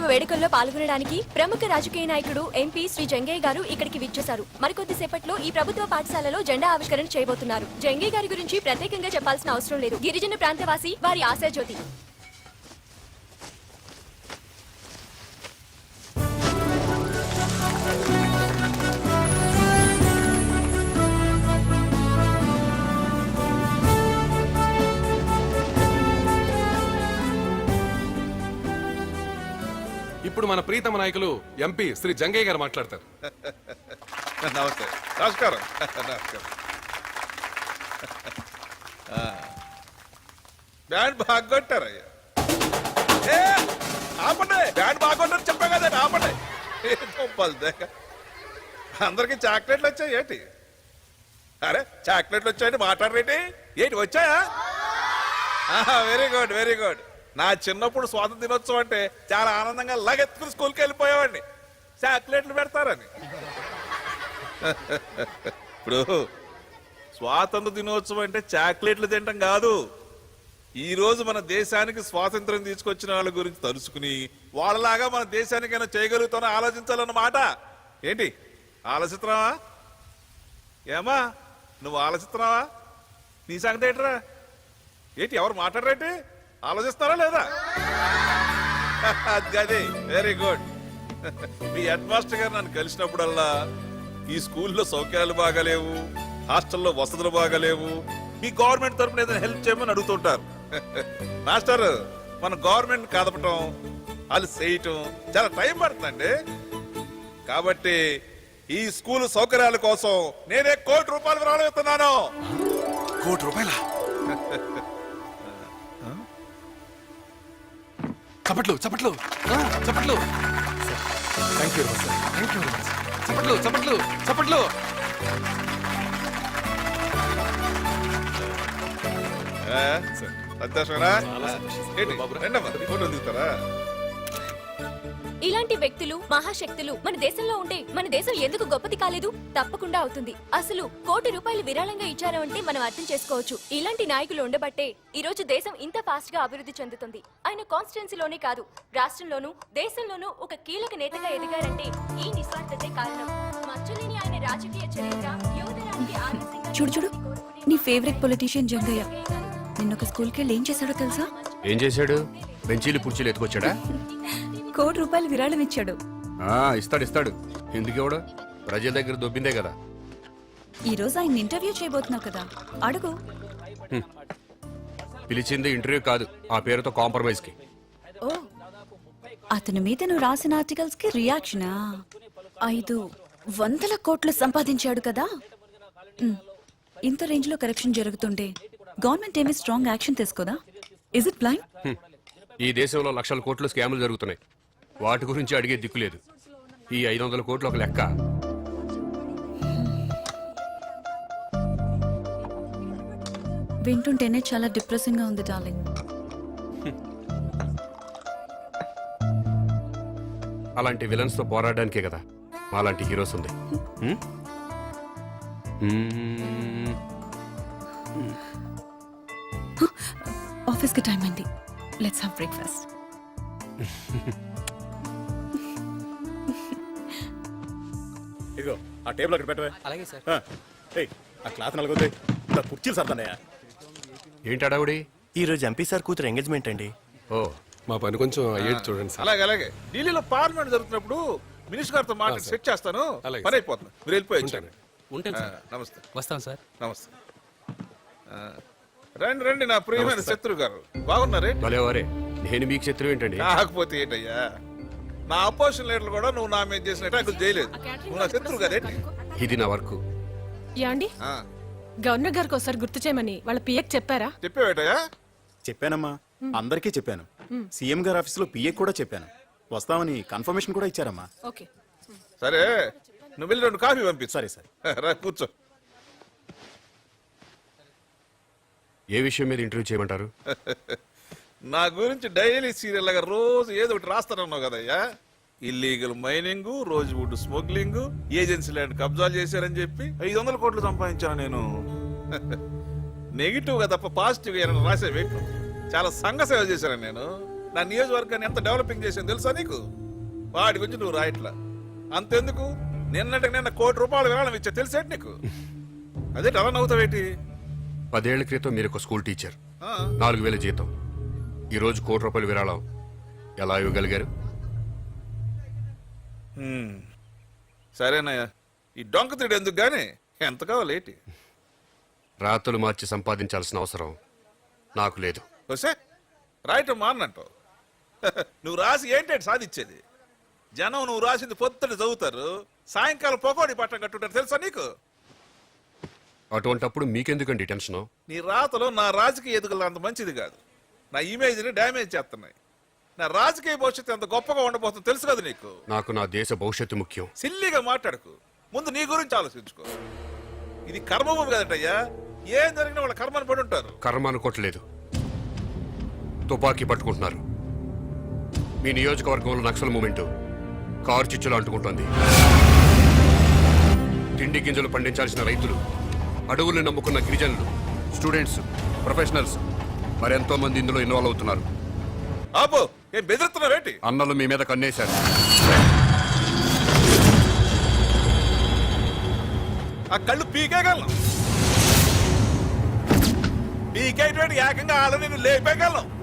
దినోత్సవ వేడుకల్లో పాల్గొనడానికి ప్రముఖ రాజకీయ నాయకుడు ఎంపీ శ్రీ జంగయ్య గారు ఇక్కడికి విచ్చేశారు. మరికొద్ది సేపట్లో ఈ ప్రభుత్వ పాఠశాలలో జెండా ఆవిష్కరణ చేయబోతున్నారు. జంగయ్య గారి గురించి ప్రత్యేకంగా చెప్పాల్సిన అవసరం లేదు. గిరిజన ప్రాంతవాసి వారి ఆశాజ్యోతి. ఇప్పుడు మన ప్రీతమ నాయకులు ఎంపీ శ్రీ జంగయ్య గారు మాట్లాడతారు. నమస్తే. నమస్కారం. నమస్కారం. బ్యాండ్ బాగా కొట్టారయ్యా. ఏ, ఆపండి. బ్యాండ్ బాగా చెప్పా కదండి ఆపండి. అందరికి చాక్లెట్లు వచ్చాయి ఏంటి? అరే చాక్లెట్లు వచ్చాయండి మాట్లాడరేంటి? ఏంటి వచ్చాయా? వెరీ గుడ్ వెరీ గుడ్ నా చిన్నప్పుడు స్వాతంత్ర దినోత్సవం అంటే చాలా ఆనందంగా లగెత్తుకుని స్కూల్కి వెళ్ళిపోయేవాడిని. చాక్లెట్లు పెడతారని. ఇప్పుడు స్వాతంత్ర దినోత్సవం అంటే చాక్లెట్లు తినటం కాదు. ఈరోజు మన దేశానికి స్వాతంత్రం తీసుకొచ్చిన వాళ్ళ గురించి తలుసుకుని వాళ్ళలాగా మన దేశానికైనా చేయగలుగుతానో ఆలోచించాలన్నమాట ఏంటి? ఆలోచిస్తున్నావా? ఏమా? నువ్వు ఆలోచిస్తున్నావా? నీ సంగతి ఏంట్రా? ఏంటి ఎవరు మాట్లాడరేంటి? ఆలోచిస్తారా లేదా? అది వెరీ గుడ్ మీ హెడ్ మాస్టర్ గారు నన్ను కలిసినప్పుడల్లా ఈ స్కూల్లో సౌకర్యాలు బాగాలేవు హాస్టల్లో వసతులు బాగాలేవు. మీ గవర్నమెంట్ తరపున ఏదైనా హెల్ప్ చేయమని అడుగుతుంటారు. మాస్టర్ మన గవర్నమెంట్ కదపటం వాళ్ళు చేయటం చాలా టైం పడుతుందండి. కాబట్టి ఈ స్కూల్ సౌకర్యాల కోసం నేనే కోటి రూపాయలు ఇస్తున్నాను. కోటి రూపాయల? చప్పట్లు చప్పట్లు. ఆ, చప్పట్లు. థ్యాంక్ యూ థ్యాంక్ యూ చప్పట్లు చప్పట్లు చప్పట్లు. సంతోషమేనా ఏంటి? రండమ్మా, ఫోటో దిగుతారా ఇలాంటి వ్యక్తులు మహాశక్తులు మన దేశంలో ఉంటే మన దేశం ఎందుకు గొప్పది కాలేదు? తప్పకుండా అవుతుంది. అసలు కోటి రూపాయలు విరాళంగా ఇచ్చారు అంటే మనం అర్థం చేసుకోవచ్చు. ఇలాంటి నాయకులు ఉండబట్టే ఈ రోజు దేశం ఇంత ఫాస్ట్గా అభివృద్ధి చెందుతుంది. ఆయన కాన్స్టిట్యున్సీలోనే కాదు రాష్ట్రంలోనూ దేశంలోనూ ఒక కీలక నేతగా ఎదిగారంటే ఈ నిస్వార్థతే కారణం. మచ్చలేని ఆయన రాజకీయ చరిత్ర యువతరానికి ఆదర్శంగా చూడు చూడు. నీ ఫేవరెట్ పొలిటీషియన్ జంగయ్య. నిన్న ఒక స్కూల్కి వెళ్ళి ఏం చేశాడో తెలుసా? ఏం చేశాడు? బెంచీలు కుర్చీలు ఎత్తుకొచ్చాడా? కోటి రూపాయలు విరాళం ఇచ్చాడు ఆ, ఇస్తాడు ఇస్తాడు. ఎందుకు ఇవ్వడు ప్రజల దగ్గర దొబ్బిందే కదా. ఈ రోజు ఆయన ఇంటర్వ్యూ చేయబోతున్నావు కదా. అడుగు. పిలిచింది ఇంటర్వ్యూ కాదు ఆ పేరుతో కాంప్రమైజ్కి ఓ అతని మీద నువ్వు రాసిన ఆర్టికల్స్కి రియాక్షనా? ఐదు వందల కోట్లు సంపాదించాడు కదా. ఉమ్, ఇంత రేంజ్లో కరెక్షన్ జరుగుతుంటే గవర్నమెంట్ ఏమీ strong action తీసుకోదా? Is it blind. ఈ దేశంలో లక్షల కోట్లు స్కాములు జరుగుతున్నాయి. వాటి గురించి అడిగే దిక్కు లేదు. ఈ ఐదు వందల కోట్లు ఒక లెక్క. వింటుంటేనే చాలా డిప్రెసింగ్గా ఉంది డార్లింగ్ అలాంటి విలన్స్తో పోరాడడానికే కదా అలాంటి హీరోస్ ఉంది. హ్మ్? హ్మ్. ఆఫీస్కి టైం అయింది. లెట్స్ హావ్ బ్రేక్ఫాస్ట్ ఆ టేబుల్ అక్కడ పెట్టవే. అలాగే సార్. ఏయ్ ఆ క్లాత్ నలుగుద్ది. ఇలా కుర్చీలు సర్దన్నయ్యా. ఏంటి అడావుడి? ఈ రోజు ఎంపీ సార్ కూతురు ఎంగేజ్మెంట్ అండి. ఓ మా పని కొంచెం అయ్యేది చూడండి సార్. అలాగే అలాగే. ఢిల్లీలో పార్లమెంట్ జరుగుతున్నప్పుడు మినిస్టర్ గారితో మాట్లాడి సెట్ చేస్తాను. అలాగే పని అయిపోతుంది. మీరు వెళ్ళిపోయి ఉంటాను. నమస్తే. వస్తాం సార్. నమస్తే. ఆ, రండి రండి నా ప్రియమైన శత్రు గారు. బాగున్నారే? భలేవారే. నేను మీకు శత్రువు ఏంటండి? కాకపోతే ఏంటయ్యా? నా అపోజిషన్ లీడర్లు కూడా నువ్వు నా మీద చేసిన అటాకులు చేయలేదు. నువ్వు నా శత్రువు కదేంటి ఇది నా వర్క్. యాండి ఆ, గవర్నర్ గారికి ఒకసారి గుర్తు చేయమని వాళ్ళ పిఎక్ చెప్పారా? చెప్పావేటయ్యా? చెప్పానమ్మా. అందరికీ చెప్పాను. సీఎం గారి ఆఫీసులో పిఏ కూడా చెప్పాను. వస్తామని కన్ఫర్మేషన్ కూడా ఇచ్చారమ్మా. ఓకే. సరే నువ్వు వెళ్ళి రెండు కాఫీ పంపించు. సరే సరే. రా కూర్చో. ఏ విషయం మీద ఇంటర్వ్యూ చేయమంటారు? నా గురించి డైలీ సీరియల్ లాగా రోజు ఏదో ఒకటి రాస్తానన్నావు కదయ్యా. Illegal mining rosewood smuggling agency land కబ్జాలు చేశారని చెప్పి ఐదు వందల కోట్లు సంపాదించాను నేను. నెగిటివ్గా తప్ప పాజిటివ్గా ఏమైనా రాసే వ్యక్తి చాలా సంఘ సేవ చేశాను నేను. నా నియోజకవర్గాన్ని ఎంత డెవలపింగ్ చేసింది తెలుసా నీకు? వాడి గురించి నువ్వు రాయట్లా. అంతెందుకు? నిన్నటికి నిన్న కోటి రూపాయలు విరాళం ఇచ్చా తెలిసేటి నీకు? అదే అలా నవ్వుతావేటి? పదేళ్ళ క్రితం మీరు ఒక స్కూల్ టీచర్. నాలుగు వేల జీతం. ఈరోజు కోటి రూపాయలు విరాళం. ఎలా ఇవ్వగలిగారు? హ్మ్. సరేనయ్యా. ఈ డొంక తిడు ఎందుకు గానీ? ఎంత కావాలి ఏంటి? రాతలు మార్చి సంపాదించాల్సిన అవసరం నాకు లేదు. వస్తే రాయటం మానంటావు నువ్వు రాసి ఏంటంటే సాధించేది? జనం నువ్వు రాసింది పొద్దున చదువుతారు సాయంకాలం పొగోడి పట్టం కట్టుంటారు తెలుసా నీకు? అటువంటప్పుడు మీకెందుకండి టెన్షన్? నీ రాతలో నా రాజకీయ ఎదుగులు అంత మంచిది కాదు. నా ఇమేజ్ని డ్యామేజ్ చేస్తున్నాయి. నా రాజకీయ భవిష్యత్తు ఎంత గొప్పగా ఉండబోతుందో తెలుసు కదా నీకు? నాకు నా దేశ భవిష్యత్తు ముఖ్యం. సిల్లిగా మాట్లాడకు. ముందు నీ గురించి ఆలోచించుకో. ఇది కర్మభూమి కదటయ్యా. ఏం జరిగినా వాళ్ళ కర్మని పడి ఉంటారు. కర్మ అనుకోవట్లేదు. తుపాకీ పట్టుకుంటున్నారు. మీ నియోజకవర్గంలో నక్సల్ మూమెంట్. కారు చిచ్చులు అంటుకుంటోంది. తిండి గింజలు పండించాల్సిన రైతులు అడవుల్ని నమ్ముకున్న గిరిజనులు స్టూడెంట్స్ ప్రొఫెషనల్స్ మరెంతో మంది ఇందులో ఇన్వాల్వ్ అవుతున్నారు. ఆపో ఏం అన్నలు మీ మీద కన్నేశారు. ఆ కళ్ళు పీకేయగలను. పీకేటువంటి ఏకంగా వాళ్ళ నేను లేపేయగలను.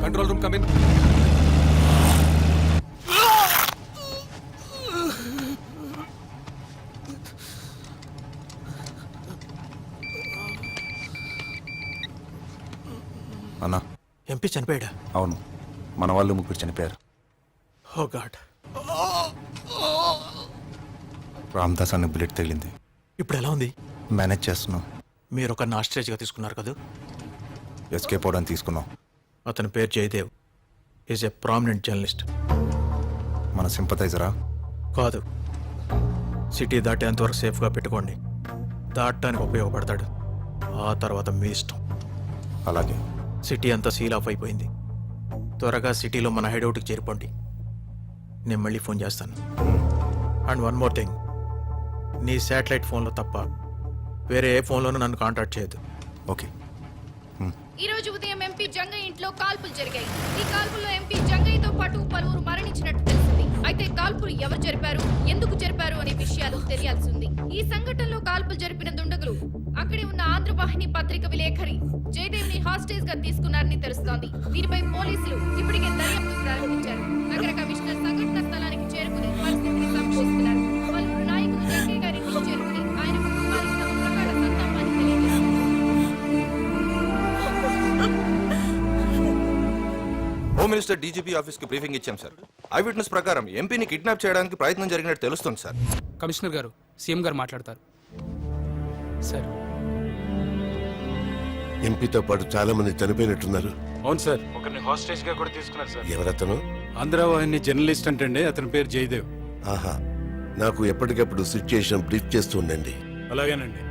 రూమ్ కమ్ ఇన్ అన్నా. ఎంపీ చనిపోయాడా? అవును. మన వాళ్ళు ముగ్గురు చనిపోయారు. ఓ గాడ్ రామ్దాస్ అనే బుల్లెట్ తగిలింది. ఇప్పుడు ఎలా ఉంది? మేనేజ్ చేస్తున్నాం. మీరు ఒక నాస్ట్రేజ్గా తీసుకున్నారు కదా? ఎస్కేప్ అవడానికి తీసుకున్నాం. అతని పేరు Jayadev. Is a prominent journalist మన సింపతైజరా కాదు. సిటీ దాటేంతవరకు సేఫ్గా పెట్టుకోండి. దాటడానికి ఉపయోగపడతాడు. ఆ తర్వాత మీ ఇష్టం. అలాగే. సిటీ అంతా సీల్ ఆఫ్ అయిపోయింది. త్వరగా సిటీలో మన హైడౌట్కి చేరిపోండి నేను మళ్ళీ ఫోన్ చేస్తాను. And one more thing. నీ శాటిలైట్ ఫోన్లో తప్ప వేరే ఏ ఫోన్లోనూ నన్ను కాంటాక్ట్ చేయొద్దు. ఓకే. ఈ రోజు ఉదయం ఎంపీ జంగయ్య ఇంట్లో కాల్పులు జరిగాయి. ఈ కాల్పుల్లో ఎంపీ జంగయ్యతో పాటు పలువురు మరణించినట్టు తెలిసింది. అయితే కాల్పులు ఎవరు జరిపారు ఎందుకు జరిపారు అనే విషయాలు తెలియాల్సి ఉంది ఈ సంఘటనలో కాల్పులు జరిపిన దుండగులు అక్కడే ఉన్న ఆంధ్రవాహిని పత్రిక విలేఖరి జయదేవ్ని హాస్టేజ్గా తీసుకున్నారని తెలుస్తోంది. దీనిపై పోలీసులు ఇప్పటికే దర్యాప్తు ప్రారంభించారు. నగర హోమ్ మినిస్టర్ డీజీపీ ఆఫీస్కి బ్రీఫింగ్ ఇచ్చాం సార్ ఐ విట్నెస్ ప్రకారం ఎంపీని కిడ్నాప్ చేయడానికి ప్రయత్నం జరిగినట్టు తెలుస్తుంది సార్ కమిషనర్ గారు సీఎం గారు మాట్లాడతారు. సార్ ఎంపీతో పాటు చాలా మంది చనిపోయినట్టున్నారు. అవును సార్ ఒకరిని హాస్టేజ్గా కూడా తీసుకున్నారు సార్ ఎవరతను? ఆంధ్రవాహిని జర్నలిస్ట్ అంటే అతని పేరు జయదేవ్. ఆహా. నాకు ఎప్పటికప్పుడు సిచ్యుయేషన్ బ్రీఫ్ చేస్తూ ఉండండి. అలాగేనండి.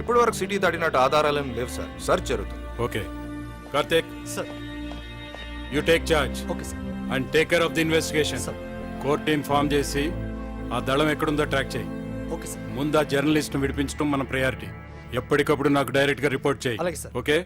ఇప్పటి వరకు సిటీ దాటినట్టు ఆధారాలేం లేవు సార్ సర్చ్ జరుగుతుంది. Okay. Karthik. Sir you take charge okay sir and take care of the investigation court inform చేసి ఆ దళం ఎక్కడుందో ట్రాక్ చేయి. ఓకే సార్ ముందు ఆ జర్నలిస్ట్ విడిపించడం మన ప్రయారిటీ ఎప్పటికప్పుడు నాకు డైరెక్ట్గా రిపోర్ట్ చేయి. అలాగే సార్. ఓకే